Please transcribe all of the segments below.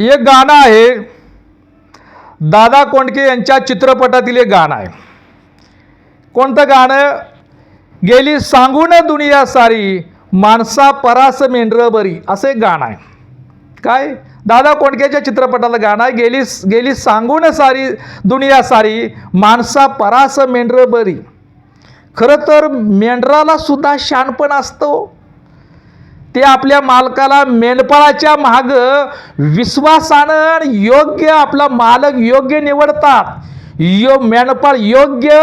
एक गाणं आहे. दादा कोंडके यांच्या चित्रपटातील एक गाणं आहे. कोणतं गाणं? गेली सांगून दुनिया सारी माणसा परास मेंढर बरी असं एक गाणं आहे. काय? दादा कोंडकेच्या चित्रपटाला गाणं आहे. गेली गेली सांगून सारी दुनिया सारी माणसा परास मेंढर बरी. खरं तर मेंढराला सुद्धा शानपण असतं हो. ते आपल्या मालकाला मेंढपाळाच्या मागं विश्वासानं आणि योग्य आपला मालक योग्य निवडतात. यो मेंढपाळ योग्य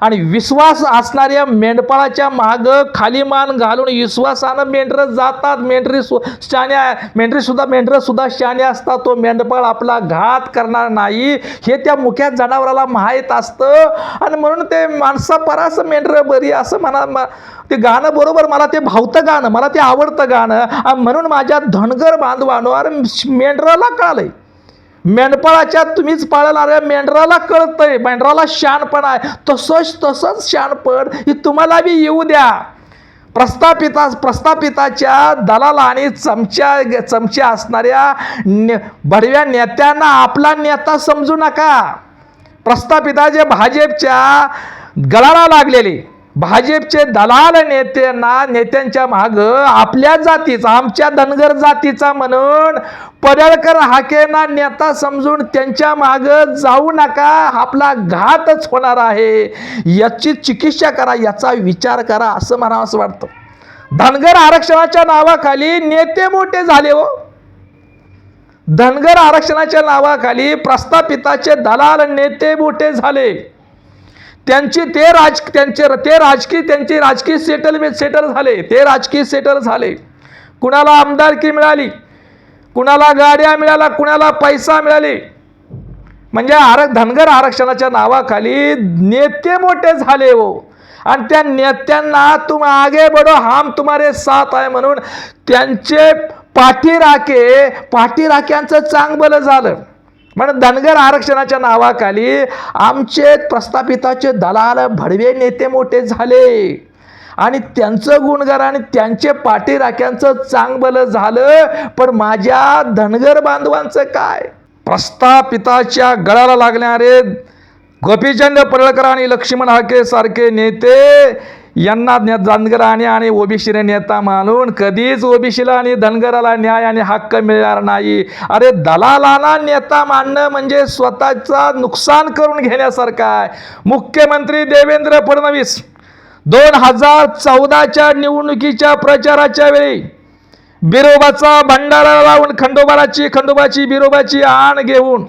आणि विश्वास असणाऱ्या मेंढपाळाच्या माग खाली मान घालून विश्वासानं मेंढरं जातात. मेंढरी सु शाण्या मेंढरी सुद्धा मेंढरं सुद्धा असतात. तो मेंढपाळ आपला घात करणार नाही. हे त्या मुख्या जनावराला माहीत असतं. आणि म्हणून ते माणसा परास मेंढरं बरी असं म्हणा ते गाणं बरोबर मला ते भावतं गाणं मला ते आवडतं गाणं. म्हणून माझ्या धनगर बांधवांवर मेंढराला कळलंय मेंढपाळाच्या तुम्हीच पाळणाऱ्या मेंढराला कळतंय. मेंढराला शानपण आहे. तसंच तसंच शानपण ही तुम्हाला बी येऊ द्या. प्रस्थापिता प्रस्थापिताच्या दलाला आणि चमच्या चमच्या असणाऱ्या ने बडव्या नेत्यांना आपला नेता समजू नका. प्रस्थापिता जे भाजपच्या गळाला लागलेले. भाजपचे दलाल नेत्यांना नेत्यांच्या माग आपल्या जातीचा आमच्या धनगर जातीचा म्हणून पडळकर हाकेना नेता समजून त्यांच्या माग जाऊ नका आपला घातच होणार आहे. याची चिकित्सा करा याचा विचार करा असं मला असं वाटतं. धनगर आरक्षणाच्या नावाखाली नेते मोठे झाले हो. धनगर आरक्षणाच्या नावाखाली प्रस्थापिताचे दलाल नेते मोठे झाले. त्यांची ते राज त्यांचे ते राजकीय त्यांचे राजकीय सेटलमेंट सेटल झाले. ते राजकीय सेटल झाले. कुणाला आमदारकी मिळाली? कुणाला गाड्या मिळाल्या? कुणाला पैसा मिळाले? म्हणजे आर धनगर आरक्षणाच्या नावाखाली नेते मोठे झाले हो. आणि त्या नेत्यांना तुम आगे बडो हम तुम्हारे साथ आहे म्हणून त्यांचे पाठीराखे पाठीराख्यांचं चांगलं झालं. म्हणून धनगर आरक्षणाच्या नावाखाली आमचे प्रस्थापिताचे दलाल भडवे नेते मोठे झाले. आणि त्यांचं गुणगार आणि त्यांचे पाठीराख्यांचं चांगलं झालं पण माझ्या धनगर बांधवांचं काय? प्रस्थापिताच्या गळाला लागणारे गोपीचंद पडळकर आणि लक्ष्मण हाके सारखे नेते यांना ज्ञ- धनगराने आणि ओबीसीने नेता मानून कधीच ओबीसीला आणि धनगराला न्याय आणि हक्क मिळणार नाही. अरे दलालांना नेता मानणं म्हणजे स्वतःचा नुकसान करून घेण्यासारखं आहे. मुख्यमंत्री देवेंद्र फडणवीस दोन हजार चौदाच्या निवडणुकीच्या प्रचाराच्या वेळी बिरोबाचा भंडारा लावून खंडोबाची खंडोबाची बिरोबाची आण घेऊन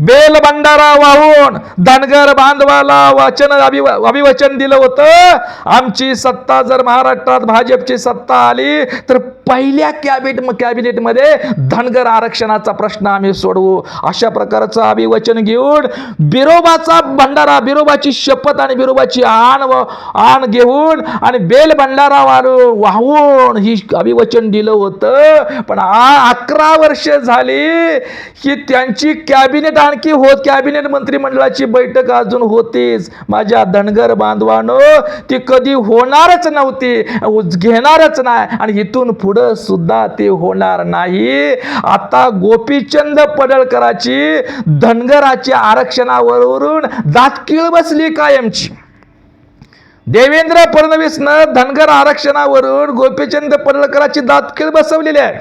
बेल भंडारा वाहून धनगर बांधवाला वचन अभि अभिवचन दिलं होतं. आमची सत्ता जर महाराष्ट्रात भाजपची सत्ता आली तर पहिल्या कॅबिनेट कॅबिनेटमध्ये धनगर आरक्षणाचा प्रश्न आम्ही सोडवू. अशा प्रकारचं अभिवचन घेऊन बिरोबाचा भंडारा बिरोबाची शपथ आणि बिरोबाची आण व आण घेऊन आणि बेल भंडारा वाढू वाहून ही अभिवचन दिलं होतं. पण अकरा वर्ष झाली की त्यांची कॅबिनेट आणखी होत कॅबिनेट मंत्रिमंडळाची बैठक अजून होतीच. माझ्या धनगर बांधवानो ती कधी होणारच नव्हती घेणारच नाही. आणि इथून पुढं सुद्धा ते होणार नाही. आता गोपीचंद पडळकराची धनगराच्या आरक्षणावरून दातकीळ बसली कायमची. देवेंद्र फडणवीसनं धनगर आरक्षणावरून गोपीचंद पडळकराची दातकीळ बसवलेली आहे.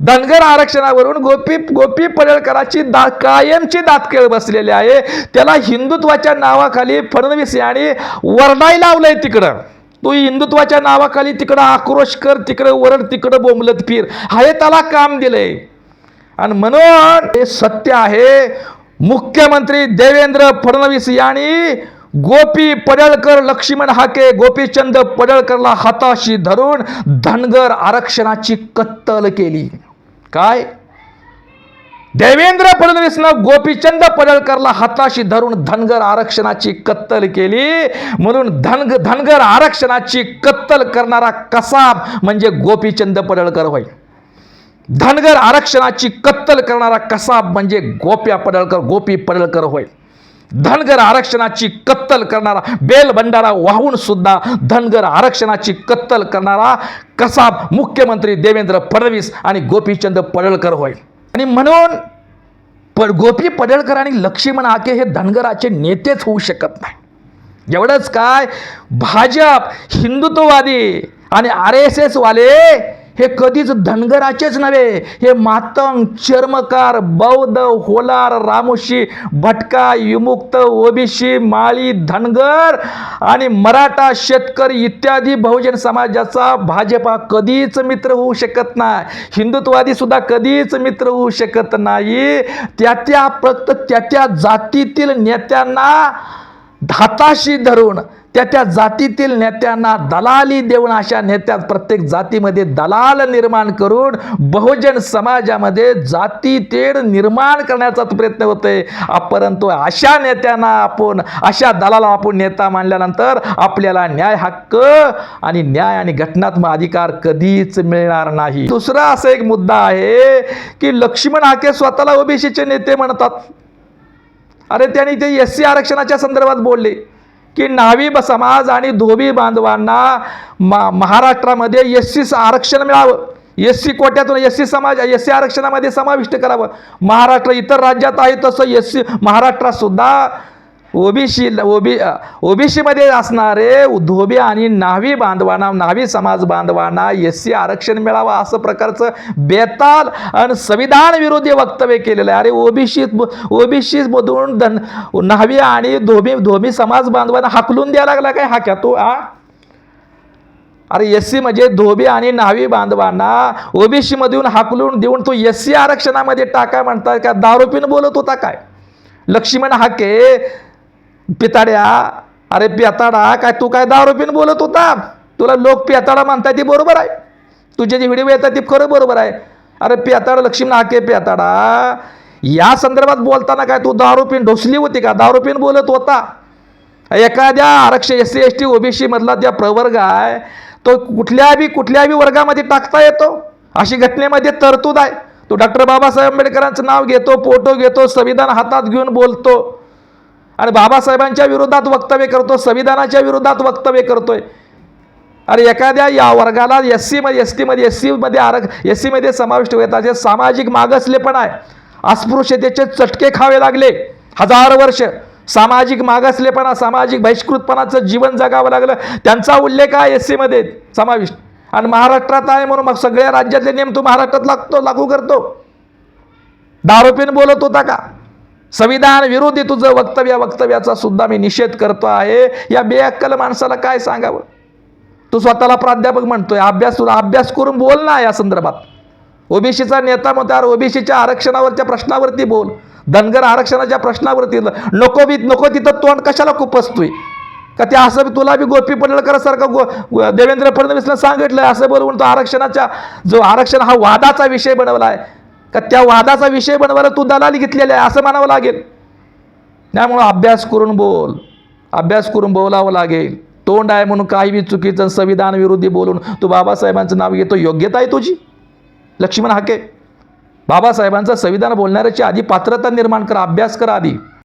धनगर आरक्षणावरून गोपी गोपी पडळकराची दा कायमची दातकेळ बसलेली आहे. त्याला हिंदुत्वाच्या नावाखाली फडणवीस यांनी वरडाई लावलंय तिकडं. तू हिंदुत्वाच्या नावाखाली तिकडं आक्रोश कर तिकडं वरड तिकडं बोंबलत फिर. हे त्याला काम दिलंय. आणि म्हणून हे सत्य आहे मुख्यमंत्री देवेंद्र फडणवीस यांनी गोपी पडळकर लक्ष्मण हाके गोपीचंद पडळकरला हाताशी धरून धनगर आरक्षणाची कत्तल केली. काय? देवेंद्र फडणवीसनं गोपीचंद पडळकरला हाताशी धरून धनगर आरक्षणाची कत्तल केली. म्हणून धनग धनगर आरक्षणाची कत्तल करणारा कसाब म्हणजे गोपीचंद पडळकर होय. धनगर आरक्षणाची कत्तल करणारा कसाब म्हणजे गोप्या पडळकर गोपी पडळकर होय. धनगर आरक्षणाची कत्तल करणारा बेल भंडारा वाहून सुद्धा धनगर आरक्षणाची कत्तल करणारा कसाब मुख्यमंत्री देवेंद्र फडणवीस आणि गोपीचंद पडळकर होय. आणि म्हणून पर गोपी पडळकर आणि लक्ष्मण आके हे धनगराचे नेतेच होऊ शकत नाही. एवढंच काय? भाजप हिंदुत्ववादी आणि आर एस एसवाले हे कधीच धनगराचेच नव्हे हे मातंग चर्मकार बौद्ध होलार रामोशी भटका विमुक्त ओबीसी माळी धनगर आणि मराठा शेतकरी इत्यादी बहुजन समाजाचा भाजपा कधीच मित्र होऊ शकत नाही. हिंदुत्ववादी सुद्धा कधीच मित्र होऊ शकत नाही. त्या त्या फक्त त्या त्या जातीतील नेत्यांना धाताशी धरून त्या त्या जातीतील नेत्यांना दलाली देऊन अशा नेत्यात प्रत्येक जातीमध्ये दलाल निर्माण करून बहुजन समाजामध्ये जाती तेढ निर्माण करण्याचा प्रयत्न होतोय. परंतु अशा नेत्यांना आपण अशा दलाला आपण नेता मानल्यानंतर आपल्याला न्याय हक्क आणि न्याय आणि घटनात्मक अधिकार कधीच मिळणार नाही. दुसरा असा एक मुद्दा आहे की लक्ष्मण हाके स्वतःला ओबीसीचे नेते म्हणतात. अरे त्यांनी ते एस सी आरक्षणाच्या संदर्भात बोलले. की नावी समाज आणि धोबी बांधवांना मा महाराष्ट्रामध्ये एस सी आरक्षण मिळावं. एस सी कोट्यातून एस सी समाज एस सी आरक्षणामध्ये समाविष्ट करावं. महाराष्ट्र इतर राज्यात आहे तसं एस सी महाराष्ट्रात सुद्धा ओबीसी ओबी ओबीसीमध्ये असणारे धोबी आणि न्हावी बांधवांना न्हावी समाज बांधवांना एस सी आरक्षण मिळावं असं प्रकारचं बेताल आणि संविधान विरोधी वक्तव्य केलेलं आहे. अरे ओबीसी ओबीसीमधून धन न्हावी आणि धोबी धोबी समाज बांधवांना हाकलून द्यायला लागला काय? हा क्या तो आ? अरे एस सी म्हणजे धोबी आणि न्हावी बांधवांना ओबीसीमधून हाकलून देऊन तो एस सी आरक्षणामध्ये टाका म्हणतात का? दारूपीन बोलत होता काय? लक्ष्मण हाके पिताड्या अरे पेताडा काय तू काय दहा पिऊन बोलत होता? तुला लोक पेताडा म्हणताय ती बरोबर आहे. तुझे जे व्हिडिओ येतात ते खरं बरोबर आहे. अरे पेताडा लक्ष्मी नाके पेताडा. या संदर्भात बोलताना काय तू दहा रुपये ढोसली होती का? दहा रुपये बोलत होता. एखाद्या आरक्षण S C S T OBC मधला त्या प्रवर्ग आहे तो कुठल्याही कुठल्याही वर्गामध्ये टाकता येतो? अशी घटनेमध्ये तरतूद आहे. तो डॉक्टर बाबासाहेब आंबेडकरांचं नाव घेतो फोटो घेतो संविधान हातात घेऊन बोलतो. आणि बाबासाहेबांच्या विरोधात वक्तव्य करतो संविधानाच्या विरोधात वक्तव्य करतोय. अरे एखाद्या या वर्गाला एस सीमध्ये एस टीमध्ये एस सीमध्ये आरक एस सीमध्ये समाविष्ट होत सामाजिक मागासले पण आहे. अस्पृश्यतेचे चटके खावे लागले हजार वर्ष. सामाजिक मागासलेपणा सामाजिक बहिष्कृतपणाचं जीवन जगावं लागलं. त्यांचा उल्लेख आहे एस सीमध्ये समाविष्ट. आणि महाराष्ट्रात आहे म्हणून मग सगळ्या राज्यातले नियम तू महाराष्ट्रात लागतो लागू करतो. दारू पिऊन बोलत होता का? संविधान विरोधी तुझं वक्तव्य वक्तव्याचा सुद्धा मी निषेध करतो आहे. या बेअक्कल माणसाला काय सांगावं? तू स्वतःला प्राध्यापक म्हणतोय. अभ्यास तुला अभ्यास करून बोल ना या संदर्भात. ओबीसीचा नेता म्हणतो यार ओबीसीच्या आरक्षणावरच्या प्रश्नावरती बोल. धनगर आरक्षणाच्या प्रश्नावरती नको बी नको तिथं तोंड कशाला खुपसतोय का ते असं बी तुला बी गोपी पडळकरासारखं गो गो- देवेंद्र फडणवीसला सांगितलं असं बोलवून तो आरक्षणाच्या जो आरक्षण हा वादाचा विषय बनवला आहे का त्या वादाचा विषय बनवायला तू दलाली घेतलेली आहे असं म्हणावं लागेल. त्यामुळं अभ्यास करून बोल. अभ्यास करून बोलावं लागेल. तोंड आहे म्हणून काही बी चुकीचं संविधान विरोधी बोलून तू बाबासाहेबांचं नाव घेतो योग्यता आहे तुझी. लक्ष्मण हाके. बाबासाहेबांचं संविधान बोलणाऱ्याची आधी पात्रता निर्माण करा अभ्यास करा आधी.